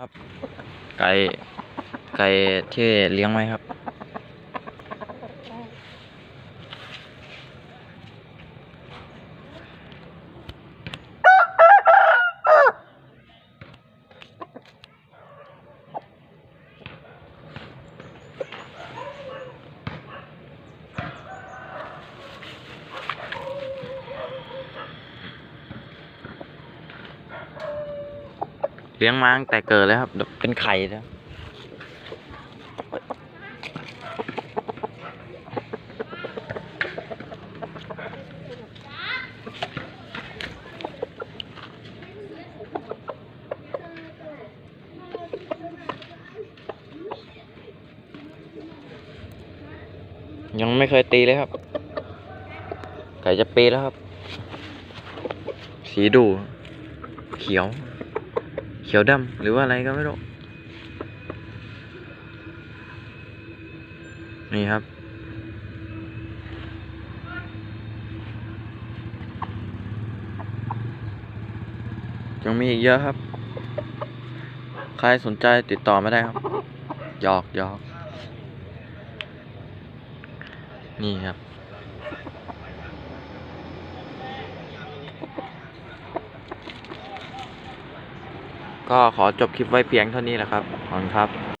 ครับ ไก่ไก่ที่เลี้ยงไว้ครับ เลี้ยงมาตั้งแต่เกิดเลยครับ เป็นไข่แล้วยังไม่เคยตีเลยครับ ไก่จะปีแล้วครับ สีดู เขียว เขียวดำหรือว่าอะไรก็ไม่รู้ นี่ครับ ยังมีอีกเยอะครับ ใครสนใจติดต่อไมาได้ครับ หยอกหยอก นี่ครับ ก็ขอจบคลิปไว้เพียงเท่านี้แหละครับ ขอบคุณครับ